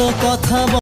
কত কথা